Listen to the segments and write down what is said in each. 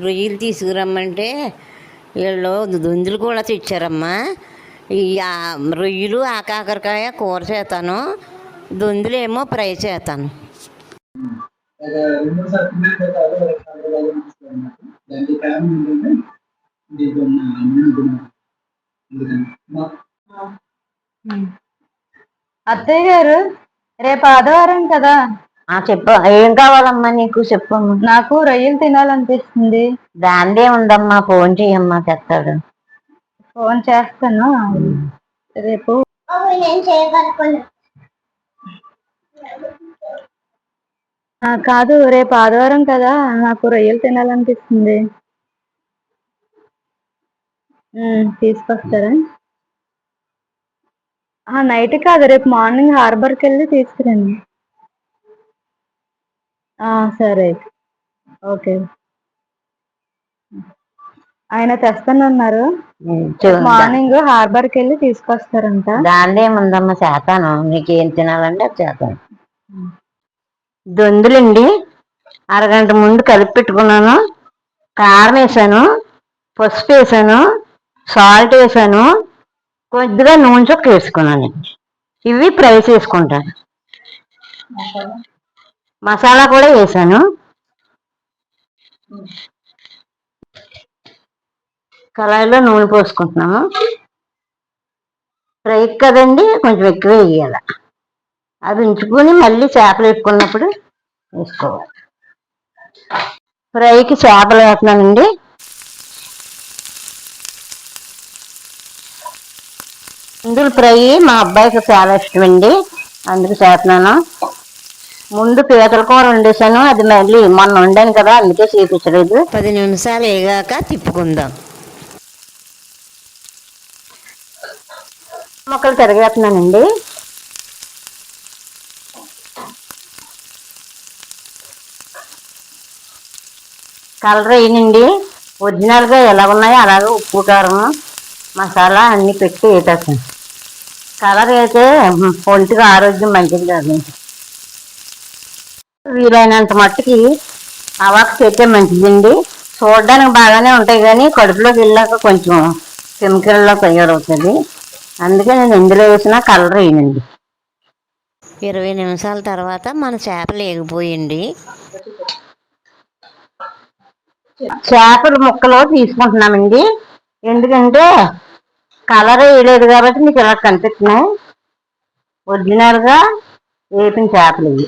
రొయ్యలు తీసుకురమ్మంటే వీళ్ళు దొందులు కూడా తెచ్చారమ్మా. ఈ ఆ రొయ్యలు ఆకాకరకాయ కూర చేస్తాను. దొందులు ఏమో ఫ్రై చేస్తాను. అత్తయ్య గారు రేపు ఆదివారం కదా? చెప్పు. ఏం కావాలమ్మా నీకు? చెప్పమ్మా నాకు రొయ్యలు తినాలనిపిస్తుంది. దాందే ఉందమ్మా. ఫోన్ చేయమ్మా తెస్తాడు ఫోన్ చేస్తాను. రేపు ఆ, కాదు రేపు ఆదివారం కదా నాకు రొయ్యలు తినాలనిపిస్తుంది. ఉమ్, తీసుకొస్తారా? ఆ, నైట్ కాదు రేపు మార్నింగ్ హార్బర్కి వెళ్ళి తీసుకురండి. సరే. ఓకే. ఆయన తెస్తానన్నారు. మార్నింగ్ హార్బర్కి వెళ్ళి తీసుకొస్తారంట. దాందే ఉందమ్మా చేతాను. నీకు ఏం తినాలంటే అది చేతాను. దొందులండి. అరగంట ముందు కలిపి పెట్టుకున్నాను. కారం వేసాను. పసుపు వేసాను. సాల్ట్ వేసాను. కొద్దిగా నూనె చొక్క వేసుకున్నాను ఇవి ఫ్రై చేసుకుంటాను. మసాలా కూడా వేసాను కళాయిలో నూనె పోసుకుంటున్నాము. ఫ్రై కదండి కొంచెం ఎక్కువ వేయాలి. అది ఉంచుకొని మళ్ళీ చేపలు పెట్టుకున్నప్పుడు వేసుకోవాలి. ఫ్రైకి చేపలు వేస్తున్నానండి. ఇందులో ఫ్రై మా అబ్బాయికి చాలా ఇష్టం అండి అందుకు చేస్తున్నాను. ముందు పీతల కూర వండేసాను అది మళ్ళీ మొన్న వండాను కదా అందుకే చూపించలేదు. పది నిమిషాలు వేగాక తిప్పుకుందాం. మొక్కలు తిరగేస్తున్నానండి కలర్ వేయనండి. ఒరిజినల్గా ఎలా ఉన్నాయో అలాగే ఉప్పు కారం మసాలా అన్ని పెట్టి వేసేస్తాను. కలర్ అయితే ఒంటికి ఆరోగ్యం మంచిది కాదు వీలైనంత మట్టుకి అవాకు చేస్తే మంచిదండి. చూడడానికి బాగానే ఉంటాయి కానీ కడుపులోకి వెళ్ళాక కొంచెం కెమికల్లో తయారవుతుంది. అందుకే నేను ఇందులో వేసిన కలర్ వేయనండి. ఇరవై నిమిషాల తర్వాత మన చేపలు వేగిపోయండి చేపల ముక్కలు తీసుకుంటున్నామండి. ఎందుకంటే కలర్ వేయలేదు కాబట్టి మీకు ఇలా కనిపిస్తున్నాయి. ఒరిజినల్గా వేపిన చేపలు ఇవి.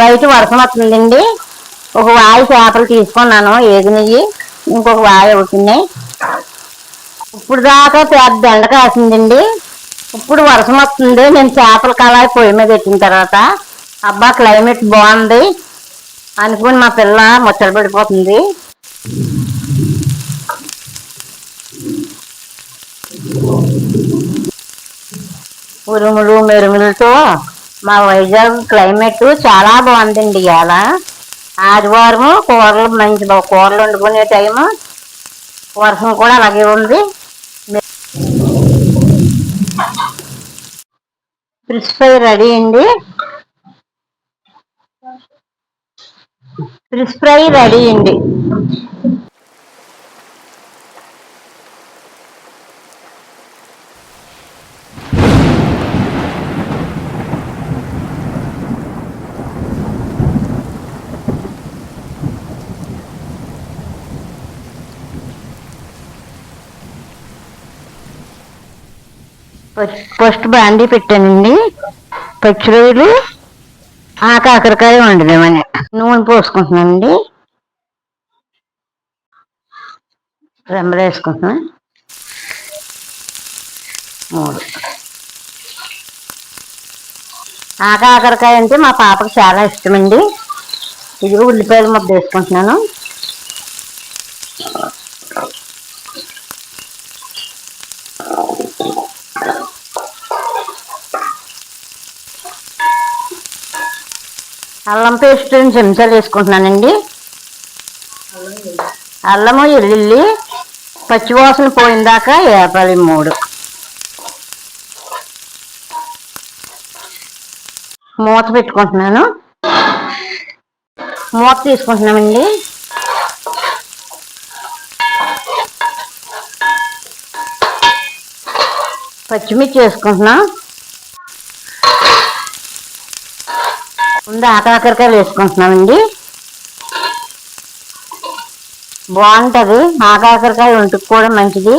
బయట వర్షం వస్తుందండి. ఒక వాయి చేపలు తీసుకున్నాను ఏగినవి. ఇంకొక వాయి అవుతున్నాయి ఇప్పుడు దాకా పెద్ద ఎండ కాసిందండి. ఇప్పుడు వర్షం వస్తుంది. నేను చేపల కళాయి పొయ్యి మీద పెట్టిన తర్వాత అబ్బా క్లైమేట్ బాగుంది. అనుకుని మా పిల్ల ముచ్చట పడిపోతుంది. ఉరుములు మెరుములతో మా వైజాగ్ క్లైమేట్ చాలా బాగుందండి ఇవాళ. ఆదివారం కూరలు మంచి కూరలు వండుకునే టైము. వర్షం కూడా అలాగే ఉంది. ఫిష్ ఫ్రై రెడీ అండి. ఫిష్ ఫ్రై రెడీ అండి. ఫస్ట్- బాండీ పెట్టానండి. పచ్చిరొయ్యలు ఆ కాకరకాయ వండుదామని. నూనె పోసుకుంటున్నానండి. రెంబలు వేసుకుంటున్నా మూడు. ఆ కాకరకాయ అంటే మా పాపకు చాలా ఇష్టమండి. ఇది ఉల్లిపాయలు ముద్ద వేసుకుంటున్నాను పేస్ట్ చెంచాలు వేసుకుంటున్నానండి అల్లము ఎల్లుల్లి పచ్చివాసన పోయిందాక ఏపలి మూడు. మూత పెట్టుకుంటున్నాను. మూత తీసుకుంటున్నామండి. పచ్చిమిర్చి వేసుకుంటున్నాం. ముందు ఆకాకరకాయలు వేసుకుంటున్నామండి. బాగుంటుంది. ఆకాకరకాయ ఒంటికి కూడా మంచిది.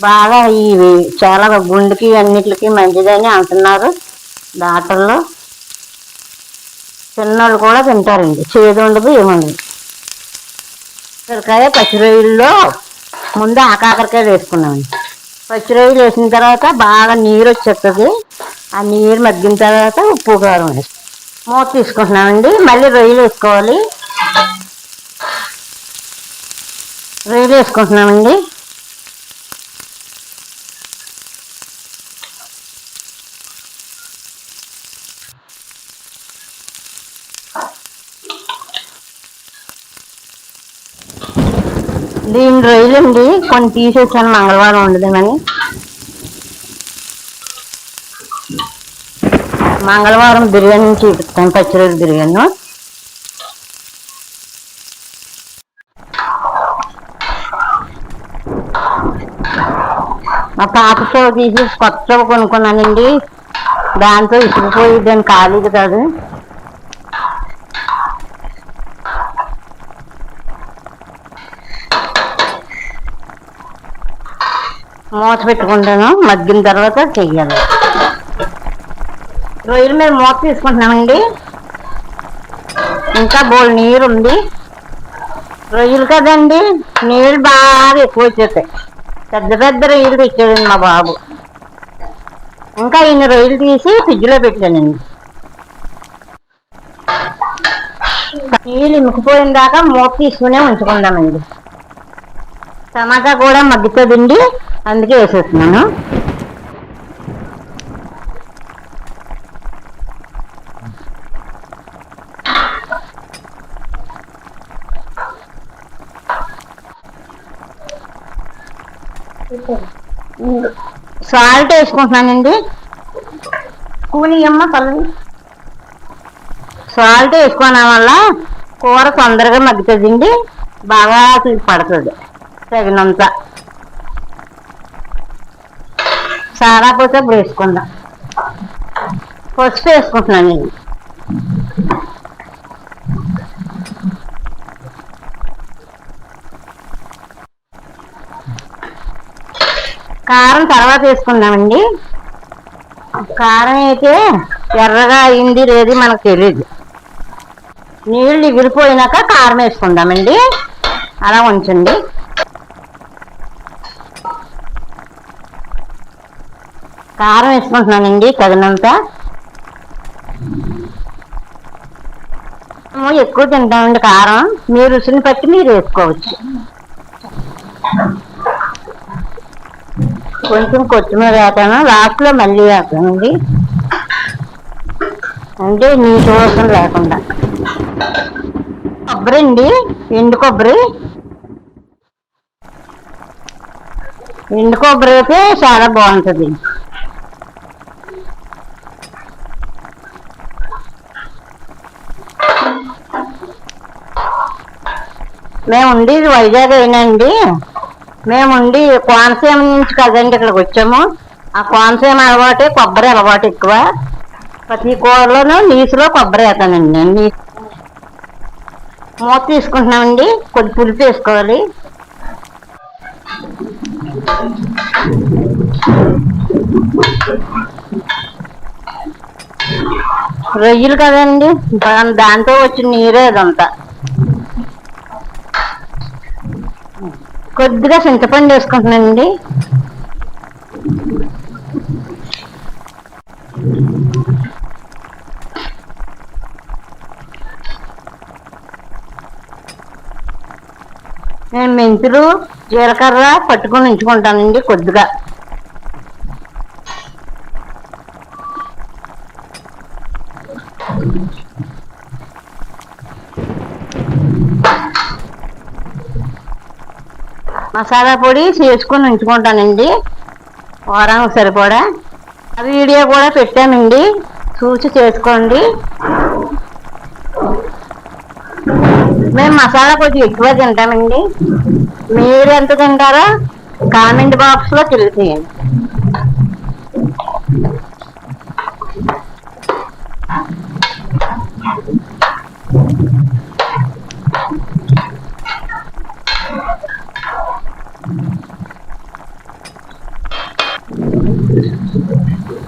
బాగా ఇవి చాలా గుండెకి అన్నిటికి మంచిదని అంటున్నారు డాక్టర్లు. చిన్నోళ్ళు కూడా తింటారండి. చేదు ఉండదు ఏముండదు కాకరకాయ పచ్చి రొయ్యల్లో ముందు ఆ కాకరకాయ వేసుకున్నామండి. పచ్చి రొయ్యలు వేసిన తర్వాత బాగా నీరు వచ్చేస్తుంది ఆ నీరు మగ్గిన తర్వాత ఉప్పు కారం మూత తీసుకుంటున్నామండి. మళ్ళీ రొయ్యలు వేసుకోవాలి. రొయ్యలు వేసుకుంటున్నామండి. దీని రొయ్యలండి కొన్ని తీసేసాను మంగళవారం ఉండదేమని మంగళవారం బిర్యానీ చూపిస్తాను పచ్చిరోజు బిర్యానీ. మా పాప స్టవ్ తీసి కొత్త స్టవ్ కొనుక్కున్నానండి. దాంతో ఇసుకుపోయి దాన్ని ఖాళీది కాదు. మూత పెట్టుకుంటాను. మగ్గిన తర్వాత చెయ్యాలి. రొయ్యల మీద మూత తీసుకుంటున్నామండి. ఇంకా బోల్ నీరు ఉంది రొయ్యలు కదండి నీళ్ళు బాగా ఎక్కువ వచ్చేస్తాయి. పెద్ద పెద్ద రొయ్యలు తెచ్చాడండి మా బాబు. ఇంకా ఇన్ని రొయ్యలు తీసి ఫ్రిడ్జ్లో పెట్టానండి. నీళ్ళు ఇముకుపోయిన దాకా మూత తీసుకునే ఉంచుకుందామండి. టమాటా కూడా మగ్గుతుందండి అందుకే వేసేస్తున్నాను. సాల్ట్ వేసుకుంటున్నానండి. కూని అమ్మ పల్లవి సాల్ట్ వేసుకోవడం వల్ల కూర తొందరగా మగ్గుతుందండి. బాగా పడుతుంది. తగినంత. సారా పోతే ఇప్పుడు వేసుకుందాం. పసుపు వేసుకుంటున్నాను నేను కారం తర్వాత వేసుకుందామండి. కారం అయితే ఎర్రగా అయింది లేదు మనకు తెలియదు నీళ్ళు ఎగిరిపోయినాక కారం వేసుకుందామండి. అలా ఉంచండి. కారం వేసుకుంటున్నానండి తగినంత. మేము ఎక్కువ తింటామండి కారం. మీ రుచిని బట్టి మీరు వేసుకోవచ్చు. కొంచెం కొత్తిమీర వేస్తాను లాస్ట్లో మళ్ళీ వేస్తానండి అంటే నీటి వాసన లేకుండా. కొబ్బరి అండి? ఎండు కొబ్బరి? ఎండు కొబ్బరి అయితే చాలా బాగుంటుంది. మేము ఉండేది వైజాగ్ అయినా అండి. మేముండి కోనసీమ నుంచి కదండి ఇక్కడికి వచ్చాము. ఆ కోనసీమ అలవాటే కొబ్బరి అలవాటు ఎక్కువ. ప్రతి కూరలోనూ నీసులో కొబ్బరి వేస్తానండి. నేను నీ మూత తీసుకుంటున్నామండి. కొద్ది పులుపు వేసుకోవాలి. రొయ్యలు కదండి. దాంతో వచ్చిన నీరే ఇదంతా కొద్దిగా చింతపండు వేసుకుంటున్నానండి. నేను మెంతులు జీలకర్ర పట్టుకొని ఉంచుకుంటానండి కొద్దిగా. మసాలా పొడి చేసుకొని ఉంచుకుంటానండి. వారానికి సరిపడా వీడియో కూడా పెట్టానండి. చూసి చేసుకోండి. మేము మసాలా కొంచెం ఎక్కువ తింటామండి. మీరు ఎంత తింటారో కామెంట్ బాక్స్లో తెలియజేయండి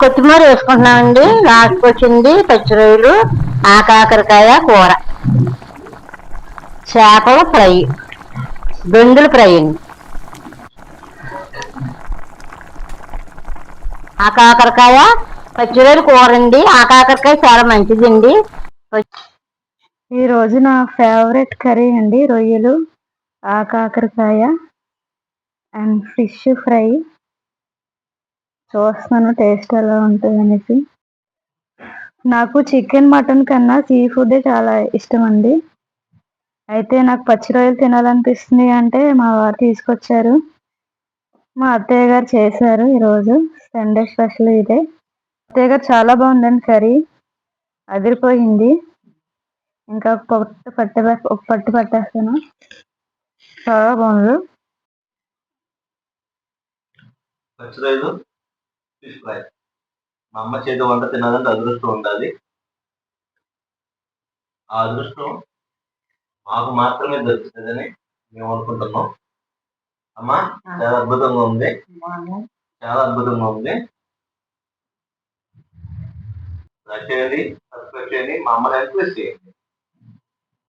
కొత్తిమీర వేసుకుంటున్నామండి. నాటుకొచ్చింది పచ్చి రొయ్యలు ఆకాకరకాయ కూర. చేపలు ఫ్రై. బెండులు ఫ్రై అండి. ఆ కాకరకాయ కూర అండి. ఆ కాకరకాయ చాలా మంచిదండి. ఈరోజు నా ఫేవరెట్ కర్రీ అండి రొయ్యలు ఆ కాకరకాయ. And fish fry. చూస్తున్నాను టేస్ట్ ఎలా ఉంటుంది అనేసి నాకు చికెన్ మటన్ కన్నా సీ ఫుడ్ చాలా ఇష్టం అండి అయితే నాకు పచ్చి రొయ్యలు తినాలనిపిస్తుంది అంటే మా వారు తీసుకొచ్చారు. మా అత్తయ్య గారు చేశారు ఈరోజు సండే స్పెషల్ ఇదే. అత్తయ్య గారు చాలా బాగుందండి కర్రీ. అదిరిపోయింది. ఇంకా పట్టు పట్టు ఒక పట్టు పట్టేస్తాను. చాలా బాగుంది. పచ్చిరాయలు ఫిష్ ఫ్రై మా అమ్మ చేతి వంట తినాలంటే అదృష్టం ఉండాలి. ఆ అదృష్టం మాకు మాత్రమే దొరుకుతుందని మేము అనుకుంటున్నాం. అమ్మ చాలా అద్భుతంగా ఉంది. చాలా అద్భుతంగా ఉంది. లైక్ చేయండి సబ్స్క్రైబ్ చేయండి మా అమ్మని ఎంకరేజ్ చేయండి.